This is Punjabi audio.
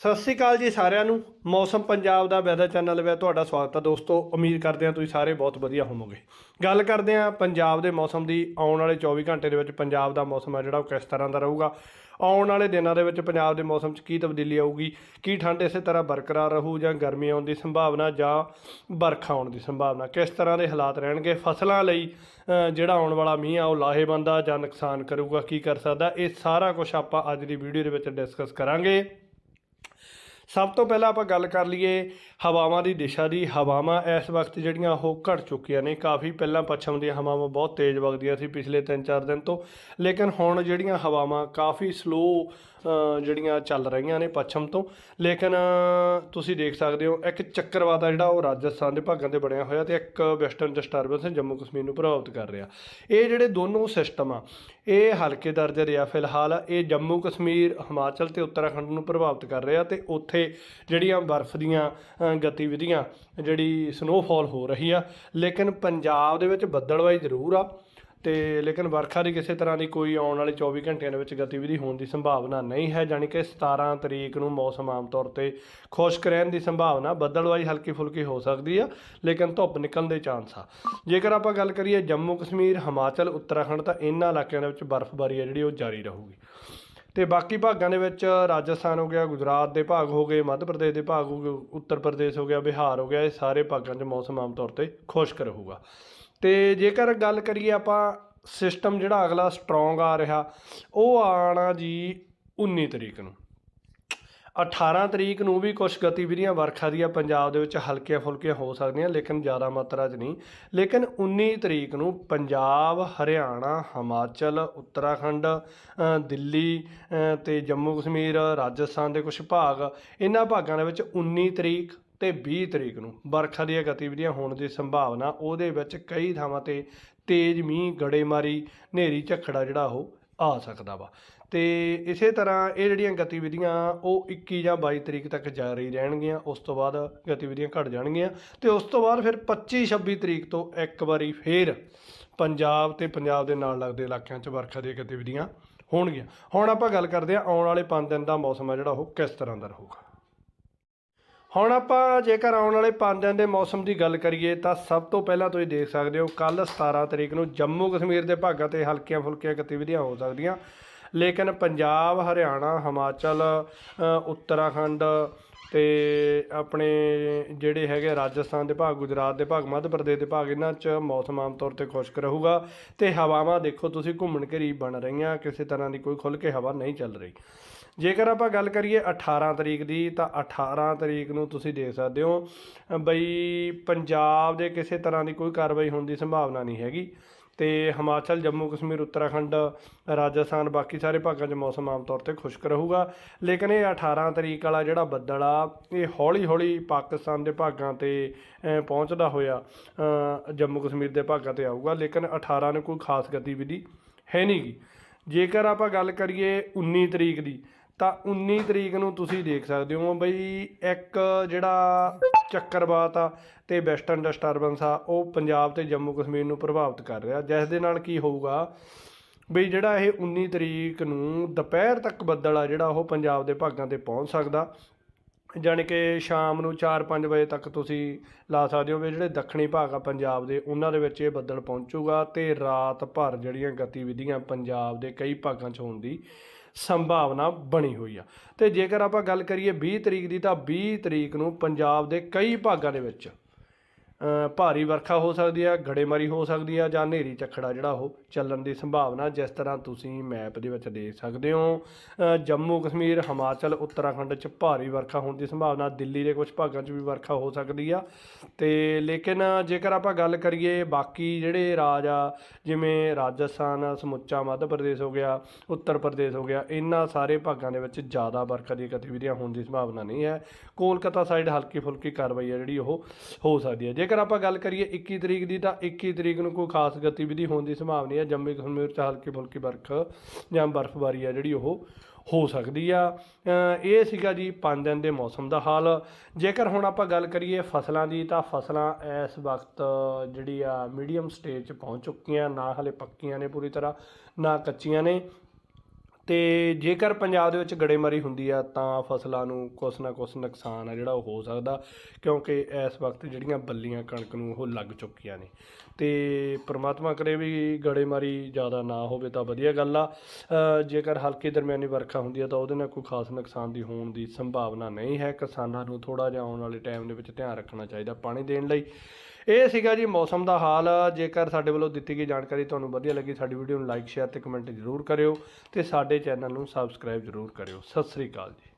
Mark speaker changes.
Speaker 1: ਸਤਿ ਸ੍ਰੀ ਅਕਾਲ ਜੀ ਸਾਰਿਆਂ ਨੂੰ। ਮੌਸਮ ਪੰਜਾਬ ਦਾ ਵੈਦਰ ਚੈਨਲ ਵਿੱਚ ਤੁਹਾਡਾ ਸਵਾਗਤ ਹੈ। ਦੋਸਤੋ, ਉਮੀਦ ਕਰਦੇ ਹਾਂ ਤੁਸੀਂ ਸਾਰੇ ਬਹੁਤ ਵਧੀਆ ਹੋਵੋਗੇ। ਗੱਲ ਕਰਦੇ ਹਾਂ ਪੰਜਾਬ ਦੇ ਮੌਸਮ ਦੀ। ਆਉਣ ਵਾਲੇ 24 ਘੰਟੇ ਦੇ ਵਿੱਚ ਪੰਜਾਬ ਦਾ ਮੌਸਮ ਹੈ ਜਿਹੜਾ ਉਹ ਕਿਸ ਤਰ੍ਹਾਂ ਦਾ ਰਹੂਗਾ? ਆਉਣ ਵਾਲੇ ਦਿਨਾਂ ਦੇ ਵਿੱਚ ਪੰਜਾਬ ਦੇ ਮੌਸਮ 'ਚ ਕੀ ਤਬਦੀਲੀ ਆਊਗੀ? ਕੀ ਠੰਡ ਇਸੇ ਤਰ੍ਹਾਂ ਬਰਕਰਾਰ ਰਹੂ ਜਾਂ ਗਰਮੀ ਆਉਣ ਦੀ ਸੰਭਾਵਨਾ ਜਾਂ ਵਰਖਾ ਆਉਣ ਦੀ ਸੰਭਾਵਨਾ? ਕਿਸ ਤਰ੍ਹਾਂ ਦੇ ਹਾਲਾਤ ਰਹਿਣਗੇ? ਫਸਲਾਂ ਲਈ ਜਿਹੜਾ ਆਉਣ ਵਾਲਾ ਮੀਂਹ ਆ, ਉਹ ਲਾਹੇਵੰਦ ਆ ਜਾਂ ਨੁਕਸਾਨ ਕਰੂਗਾ? ਕੀ ਕਰ ਸਕਦਾ? ਇਹ ਸਾਰਾ ਕੁਝ ਆਪਾਂ ਅੱਜ ਦੀ ਵੀਡੀਓ ਦੇ ਵਿੱਚ ਡਿਸਕਸ ਕਰਾਂਗੇ। ਸਭ ਤੋਂ ਪਹਿਲਾਂ ਆਪਾਂ ਗੱਲ ਕਰ ਲਈਏ ਹਵਾਵਾਂ ਦੀ ਦਿਸ਼ਾ ਦੀ। ਹਵਾਵਾਂ ਇਸ ਵਕਤ ਜਿਹੜੀਆਂ ਉਹ ਘਟ ਚੁੱਕੀਆਂ ਨੇ। ਕਾਫੀ ਪਹਿਲਾਂ ਪੱਛਮ ਦੀਆਂ ਹਵਾਵਾਂ ਬਹੁਤ ਤੇਜ਼ ਵਗਦੀਆਂ ਸੀ ਪਿਛਲੇ 3-4 ਦਿਨ ਤੋਂ। ਲੇਕਿਨ ਹੁਣ ਜਿਹੜੀਆਂ ਹਵਾਵਾਂ ਕਾਫੀ ਸਲੋ ਜਿਹੜੀਆਂ ਚੱਲ ਰਹੀਆਂ ਨੇ ਪੱਛਮ ਤੋਂ। ਲੇਕਿਨ ਤੁਸੀਂ ਦੇਖ ਸਕਦੇ ਹੋ ਇੱਕ ਚੱਕਰਵਾਤ ਆ ਜਿਹੜਾ ਉਹ ਰਾਜਸਥਾਨ ਦੇ ਭਾਗਾਂ ਤੇ ਬਣਿਆ ਹੋਇਆ ਤੇ ਇੱਕ ਵੈਸਟਰਨ ਡਿਸਟਰਬੈਂਸ ਜੰਮੂ ਕਸ਼ਮੀਰ ਨੂੰ ਪ੍ਰਭਾਵਿਤ ਕਰ ਰਿਹਾ। ਇਹ ਜਿਹੜੇ ਦੋਨੋਂ ਸਿਸਟਮ ਆ, ਇਹ ਹਲਕੇ ਦਰਜੇ ਰਿਹਾ ਫਿਲਹਾਲ। ਇਹ ਜੰਮੂ ਕਸ਼ਮੀਰ, ਹਿਮਾਚਲ ਤੇ ਉੱਤਰਾਖੰਡ ਨੂੰ ਪ੍ਰਭਾਵਿਤ ਕਰ ਰਿਹਾ ਤੇ ਉੱਥੇ ਜਿਹੜੀਆਂ ਬਰਫ਼ ਦੀਆਂ ਗਤੀਵਿਧੀਆਂ, ਜਿਹੜੀ ਸਨੋਫਾਲ ਹੋ ਰਹੀ ਆ। ਲੇਕਿਨ ਪੰਜਾਬ ਦੇ ਵਿੱਚ ਬੱਦਲਵਾਈ ਜ਼ਰੂਰ ਆ ਤੇ ਲੇਕਿਨ ਵਰਖਾ ਦੀ ਕਿਸੇ ਤਰ੍ਹਾਂ ਦੀ ਕੋਈ ਆਉਣ ਵਾਲੇ 24 ਘੰਟਿਆਂ ਦੇ ਵਿੱਚ ਗਤੀਵਿਧੀ ਹੋਣ ਦੀ ਸੰਭਾਵਨਾ ਨਹੀਂ ਹੈ, ਜਾਣੀ ਕਿ 17 ਤਰੀਕ ਨੂੰ ਮੌਸਮ ਆਮ ਤੌਰ ਤੇ ਖੁਸ਼ਕ ਰਹਿਣ ਦੀ ਸੰਭਾਵਨਾ, ਬੱਦਲਵਾਈ ਹਲਕੀ ਫੁਲਕੀ ਹੋ ਸਕਦੀ ਆ, ਲੇਕਿਨ ਧੁੱਪ ਨਿਕਲਣ ਦੇ ਚਾਂਸ ਆ। ਜੇਕਰ ਆਪਾਂ ਗੱਲ ਕਰੀਏ ਜੰਮੂ ਕਸ਼ਮੀਰ ਹਿਮਾਚਲ, ਉੱਤਰਾਖੰਡ, ਤਾਂ ਇਹਨਾਂ ਇਲਾਕਿਆਂ ਦੇ ਵਿੱਚ ਬਰਫ਼ਬਾਰੀ ਆ ਜਿਹੜੀ ਉਹ ਜਾਰੀ ਰਹੂਗੀ। ਤੇ ਬਾਕੀ ਭਾਗਾਂ ਦੇ ਵਿੱਚ ਰਾਜਸਥਾਨ ਹੋ ਗਿਆ, ਗੁਜਰਾਤ ਦੇ ਭਾਗ ਹੋ ਗਏ, ਮੱਧ ਪ੍ਰਦੇਸ਼ ਦੇ ਭਾਗ ਹੋ ਗਏ, ਉੱਤਰ ਪ੍ਰਦੇਸ਼ ਹੋ ਗਿਆ, ਬਿਹਾਰ ਹੋ ਗਿਆ, ਇਹ ਸਾਰੇ ਭਾਗਾਂ 'ਚ ਮੌਸਮ ਆਮ ਤੌਰ ਤੇ ਖੁਸ਼ਕ ਰਹੂਗਾ। ਤੇ ਜੇਕਰ ਗੱਲ ਕਰੀਏ ਆਪਾਂ ਸਿਸਟਮ ਜਿਹੜਾ ਅਗਲਾ ਸਟਰੋਂਗ ਆ ਰਿਹਾ, ਉਹ ਆਣਾ ਜੀ 19 ਤਰੀਕ ਨੂੰ। 18 ਤਰੀਕ ਨੂੰ ਵੀ ਕੁਝ ਗਤੀਵਿਧੀਆਂ ਵਰਖਾ ਦੀਆਂ ਪੰਜਾਬ ਦੇ ਵਿੱਚ ਹਲਕੀਆਂ ਫੁਲਕੀਆਂ ਹੋ ਸਕਦੀਆਂ ਲੇਕਿਨ ਜ਼ਿਆਦਾ ਮਾਤਰਾ 'ਚ ਨਹੀਂ। ਲੇਕਿਨ 19 ਤਰੀਕ ਨੂੰ ਪੰਜਾਬ ਹਰਿਆਣਾ ਹਿਮਾਚਲ ਉੱਤਰਾਖੰਡ ਦਿੱਲੀ ਅ, ਤੇ ਜੰਮੂ ਕਸ਼ਮੀਰ ਰਾਜਸਥਾਨ ਦੇ ਕੁਝ ਭਾਗ ਇਹਨਾਂ ਭਾਗਾਂ ਦੇ ਵਿੱਚ 19 ਤਰੀਕ ਤੇ 20 ਤਰੀਕ ਨੂੰ ਵਰਖਾ ਦੀਆਂ ਗਤੀਵਿਧੀਆਂ ਹੋਣ ਦੀ ਸੰਭਾਵਨਾ ਉਹਦੇ ਵਿੱਚ ਕਈ ਥਾਵਾਂ ਤੇ ਤੇਜ਼ ਮੀਂਹ ਗੜੇਮਾਰੀ ਹਨੇਰੀ ਝੱਖੜਾ ਜਿਹੜਾ ਉਹ ਆ ਸਕਦਾ ਵਾ। ਤੇ ਇਸੇ ਤਰ੍ਹਾਂ ਇਹ ਜਿਹੜੀਆਂ ਗਤੀਵਿਧੀਆਂ ਉਹ 21 ਜਾਂ 22 ਤਰੀਕ ਤੱਕ ਜਾਰੀ ਰਹਿਣਗੀਆਂ, ਉਸ ਤੋਂ ਬਾਅਦ ਗਤੀਵਿਧੀਆਂ ਘਟ ਜਾਣਗੀਆਂ ਤੇ ਉਸ ਤੋਂ ਬਾਅਦ ਫਿਰ 25 26 ਤਰੀਕ ਤੋਂ ਇੱਕ ਵਾਰੀ ਫੇਰ ਪੰਜਾਬ ਤੇ ਪੰਜਾਬ ਦੇ ਨਾਲ ਲੱਗਦੇ ਇਲਾਕਿਆਂ 'ਚ ਵਰਖਾ ਦੀਆਂ ਗਤੀਵਿਧੀਆਂ ਹੋਣਗੀਆਂ। ਹੁਣ ਆਪਾਂ ਗੱਲ ਕਰਦੇ ਹਾਂ ਆਉਣ ਵਾਲੇ 5 ਦਿਨ ਦਾ ਮੌਸਮ ਹੈ ਜਿਹੜਾ ਉਹ ਕਿਸ ਤਰ੍ਹਾਂ ਦਾ ਰਹੂਗਾ। ਹੁਣ ਆਪਾਂ ਜੇਕਰ ਆਉਣ ਵਾਲੇ 5 ਦਿਨ ਦੇ ਮੌਸਮ ਦੀ ਗੱਲ ਕਰੀਏ ਤਾਂ ਸਭ ਤੋਂ ਪਹਿਲਾਂ ਤੁਸੀਂ ਦੇਖ ਸਕਦੇ ਹੋ ਕੱਲ 17 ਤਰੀਕ ਨੂੰ ਜੰਮੂ ਕਸ਼ਮੀਰ ਦੇ ਭਾਗਾਂ ਤੇ ਹਲਕੀਆਂ ਫੁਲਕੀਆਂ ਗਤੀਵਿਧੀਆਂ ਹੋ ਸਕਦੀਆਂ। ਲੇਕਿਨ ਪੰਜਾਬ, ਹਰਿਆਣਾ, ਹਿਮਾਚਲ ਉੱਤਰਾਖੰਡ ਤੇ ਆਪਣੇ ਜਿਹੜੇ ਹੈਗੇ ਰਾਜਸਥਾਨ ਦੇ ਭਾਗ, ਗੁਜਰਾਤ ਦੇ ਭਾਗ, ਮੱਧ ਪ੍ਰਦੇਸ਼ ਦੇ ਭਾਗ, ਇਹਨਾਂ 'ਚ ਮੌਸਮ ਆਮ ਤੌਰ ਤੇ ਖੁਸ਼ਕ ਰਹੂਗਾ ਤੇ ਹਵਾਵਾਂ ਦੇਖੋ ਤੁਸੀਂ ਘੁੰਮਣ ਘਰੀ ਬਣ ਰਹੀਆਂ, ਕਿਸੇ ਤਰ੍ਹਾਂ ਦੀ ਕੋਈ ਖੁੱਲ ਕੇ ਹਵਾ ਨਹੀਂ ਚੱਲ ਰਹੀ। ਜੇਕਰ ਆਪਾਂ ਗੱਲ ਕਰੀਏ 18 ਤਰੀਕ ਦੀ, ਤਾਂ 18 ਤਰੀਕ ਨੂੰ ਤੁਸੀਂ ਦੇਖ ਸਕਦੇ ਹੋ ਬਈ ਪੰਜਾਬ ਦੇ ਕਿਸੇ ਤਰ੍ਹਾਂ ਦੀ ਕੋਈ ਕਾਰਵਾਈ ਹੋਣ ਦੀ ਸੰਭਾਵਨਾ ਨਹੀਂ ਹੈਗੀ। ਤੇ ਹਿਮਾਚਲ, ਜੰਮੂ, ਕਸ਼ਮੀਰ, ਉੱਤਰਾਖੰਡ, ਰਾਜਸਥਾਨ, ਬਾਕੀ ਸਾਰੇ ਭਾਗਾਂ 'ਚ ਮੌਸਮ ਆਮ ਤੌਰ ਤੇ ਖੁਸ਼ਕ ਰਹੂਗਾ। ਲੇਕਿਨ ਇਹ 18 ਤਰੀਕ ਵਾਲਾ ਜਿਹੜਾ ਬੱਦਲ ਆ, ਇਹ ਹੌਲੀ ਹੌਲੀ ਪਾਕਿਸਤਾਨ ਦੇ ਭਾਗਾਂ ਤੇ ਪਹੁੰਚਦਾ ਹੋਇਆ ਜੰਮੂ, ਕਸ਼ਮੀਰ ਦੇ ਭਾਗਾਂ ਤੇ ਆਊਗਾ। ਲੇਕਿਨ 18 ਨੂੰ ਕੋਈ ਖਾਸ ਗਤੀਵਿਧੀ ਹੈ ਨਹੀਂਗੀ ਜੇਕਰ ਆਪਾਂ ਗੱਲ ਕਰੀਏ 19 ਤਰੀਕ ਦੀ ਤਾਂ 19 ਤਰੀਕ ਨੂੰ ਤੁਸੀਂ ਦੇਖ ਸਕਦੇ ਹੋ ਬਈ ਇੱਕ ਜਿਹੜਾ ਚੱਕਰਵਾਤ ਆ ਤੇ ਵੈਸਟਰਨ ਡਿਸਟਰਬੈਂਸ ਆ, ਉਹ ਪੰਜਾਬ ਤੇ ਜੰਮੂ ਕਸ਼ਮੀਰ ਨੂੰ ਪ੍ਰਭਾਵਿਤ ਕਰ ਰਿਹਾ। ਜਿਸ ਦੇ ਨਾਲ ਕੀ ਹੋਊਗਾ ਬਈ ਜਿਹੜਾ ਇਹ 19 ਤਰੀਕ ਨੂੰ ਦੁਪਹਿਰ ਤੱਕ ਬੱਦਲ ਆ, ਜਿਹੜਾ ਉਹ ਪੰਜਾਬ ਦੇ ਭਾਗਾਂ ਤੇ ਪਹੁੰਚ ਸਕਦਾ। ਜਾਣੀ ਕਿ ਸ਼ਾਮ ਨੂੰ 4-5 ਵਜੇ ਤੱਕ ਤੁਸੀਂ ਲਾ ਸਕਦੇ ਹੋ ਵੀ ਜਿਹੜੇ ਦੱਖਣੀ ਭਾਗ ਆ ਪੰਜਾਬ ਦੇ, ਉਹਨਾਂ ਦੇ ਵਿੱਚ ਇਹ ਬੱਦਲ ਪਹੁੰਚੂਗਾ ਤੇ ਰਾਤ ਭਰ ਜਿਹੜੀਆਂ ਗਤੀਵਿਧੀਆਂ ਪੰਜਾਬ ਦੇ ਕਈ ਭਾਗਾਂ 'ਚ ਹੋਣ ਦੀ ਸੰਭਾਵਨਾ ਬਣੀ ਹੋਈ ਆ। ਤੇ ਜੇਕਰ ਆਪਾਂ ਗੱਲ ਕਰੀਏ 20 ਤਰੀਕ ਦੀ ਤਾਂ 20 ਤਰੀਕ ਨੂੰ ਪੰਜਾਬ ਦੇ ਕਈ ਭਾਗਾਂ ਦੇ ਵਿੱਚ ਭਾਰੀ ਵਰਖਾ ਹੋ ਸਕਦੀ ਹੈ ਗੜੇਮਾਰੀ ਹੋ ਸਕਦੀ ਆ ਜਾਂ ਹਨੇਰੀ ਚੱਖੜਾ ਜਿਹੜਾ ਉਹ ਚੱਲਣ ਦੀ ਸੰਭਾਵਨਾ ਜਿਸ ਤਰ੍ਹਾਂ ਤੁਸੀਂ ਮੈਪ ਦੇ ਵਿੱਚ ਦੇਖ ਸਕਦੇ ਹੋ। ਜੰਮੂ ਕਸ਼ਮੀਰ, ਹਿਮਾਚਲ, ਉੱਤਰਾਖੰਡ 'ਚ ਭਾਰੀ ਵਰਖਾ ਹੋਣ ਦੀ ਸੰਭਾਵਨਾ, ਦਿੱਲੀ ਦੇ ਕੁਝ ਭਾਗਾਂ 'ਚ ਵੀ ਵਰਖਾ ਹੋ ਸਕਦੀ ਆ। ਤੇ ਲੇਕਿਨ ਜੇਕਰ ਆਪਾਂ ਗੱਲ ਕਰੀਏ ਬਾਕੀ ਜਿਹੜੇ ਰਾਜ ਆ, ਜਿਵੇਂ ਰਾਜਸਥਾਨ, ਸਮੁੱਚਾ ਮੱਧ ਪ੍ਰਦੇਸ਼ ਹੋ ਗਿਆ, ਉੱਤਰ ਪ੍ਰਦੇਸ਼ ਹੋ ਗਿਆ, ਇਹਨਾਂ ਸਾਰੇ ਭਾਗਾਂ ਦੇ ਵਿੱਚ ਜ਼ਿਆਦਾ ਵਰਖਾ ਦੀ ਗਤੀਵਿਧੀਆਂ ਹੋਣ ਦੀ ਸੰਭਾਵਨਾ ਨਹੀਂ ਹੈ। ਕੋਲਕਾਤਾ ਸਾਈਡ ਹਲਕੀ ਫੁਲਕੀ ਕਾਰਵਾਈ ਆ ਜਿਹੜੀ ਉਹ ਹੋ ਸਕਦੀ ਹੈ ਜੇਕਰ ਜੇਕਰ ਆਪਾਂ ਗੱਲ ਕਰੀਏ 21 ਤਰੀਕ ਦੀ ਤਾਂ 21 ਤਰੀਕ ਨੂੰ ਕੋਈ ਖਾਸ ਗਤੀਵਿਧੀ ਹੋਣ ਦੀ ਸੰਭਾਵਨਾ ਹੈ ਜੰਮੂ ਕਸ਼ਮੀਰ 'ਚ ਹਲਕੀ ਫੁਲਕੀ ਵਰਖ ਜਾਂ ਬਰਫ਼ਬਾਰੀ ਆ ਜਿਹੜੀ ਉਹ ਹੋ ਸਕਦੀ ਆ। ਇਹ ਸੀਗਾ ਜੀ 5 ਦਿਨ ਦੇ ਮੌਸਮ ਦਾ ਹਾਲ। ਜੇਕਰ ਹੁਣ ਆਪਾਂ ਗੱਲ ਕਰੀਏ ਫਸਲਾਂ ਦੀ ਤਾਂ ਫਸਲਾਂ ਇਸ ਵਕਤ ਜਿਹੜੀ ਆ ਮੀਡੀਅਮ ਸਟੇਜ 'ਚ ਪਹੁੰਚ ਚੁੱਕੀਆਂ। ਨਾ ਹਲੇ ਪੱਕੀਆਂ ਨੇ ਪੂਰੀ ਤਰ੍ਹਾਂ, ਨਾ ਕੱਚੀਆਂ ਨੇ। ਤੇ ਜੇਕਰ ਪੰਜਾਬ ਦੇ ਵਿੱਚ ਗੜੇਮਾਰੀ ਹੁੰਦੀ ਆ, ਤਾਂ ਫਸਲਾਂ ਨੂੰ ਕੁਛ ਨਾ ਕੁਛ ਨੁਕਸਾਨ ਆ ਜਿਹੜਾ ਉਹ ਹੋ ਸਕਦਾ, ਕਿਉਂਕਿ ਇਸ ਵਕਤ ਜਿਹੜੀਆਂ ਬੱਲੀਆਂ ਕਣਕ ਨੂੰ ਉਹ ਲੱਗ ਚੁੱਕੀਆਂ ਨੇ। ਤੇ ਪ੍ਰਮਾਤਮਾ ਕਰੇ ਵੀ ਗੜੇਮਾਰੀ ਜ਼ਿਆਦਾ ਨਾ ਹੋਵੇ ਤਾਂ ਵਧੀਆ ਗੱਲ ਆ। ਜੇਕਰ ਹਲਕੀ ਦਰਮਿਆਨੀ ਵਰਖਾ ਹੁੰਦੀ ਆ, ਤਾਂ ਉਹਦੇ ਨਾਲ ਕੋਈ ਖਾਸ ਨੁਕਸਾਨ ਦੀ ਹੋਣ ਦੀ ਸੰਭਾਵਨਾ ਨਹੀਂ ਹੈ। ਕਿਸਾਨਾਂ ਨੂੰ ਥੋੜਾ ਜਿਹਾ ਆਉਣ ਵਾਲੇ ਟਾਈਮ ਦੇ ਵਿੱਚ ਧਿਆਨ ਰੱਖਣਾ ਚਾਹੀਦਾ ਪਾਣੀ ਦੇਣ ਲਈ। ਇਹ ਸੀਗਾ ਜੀ ਮੌਸਮ ਦਾ ਹਾਲ। ਜੇਕਰ ਸਾਡੇ ਵੱਲੋਂ ਦਿੱਤੀ ਗਈ ਜਾਣਕਾਰੀ ਤੁਹਾਨੂੰ ਵਧੀਆ ਲੱਗੀ, ਸਾਡੀ ਵੀਡੀਓ ਨੂੰ ਲਾਈਕ ਸ਼ੇਅਰ ਤੇ ਕਮੈਂਟ ਜ਼ਰੂਰ ਕਰਿਓ ਤੇ ਸਾਡੇ ਚੈਨਲ ਨੂੰ ਸਬਸਕ੍ਰਾਈਬ ਜ਼ਰੂਰ ਕਰਿਓ। ਸਤਿ ਸ੍ਰੀ ਅਕਾਲ ਜੀ।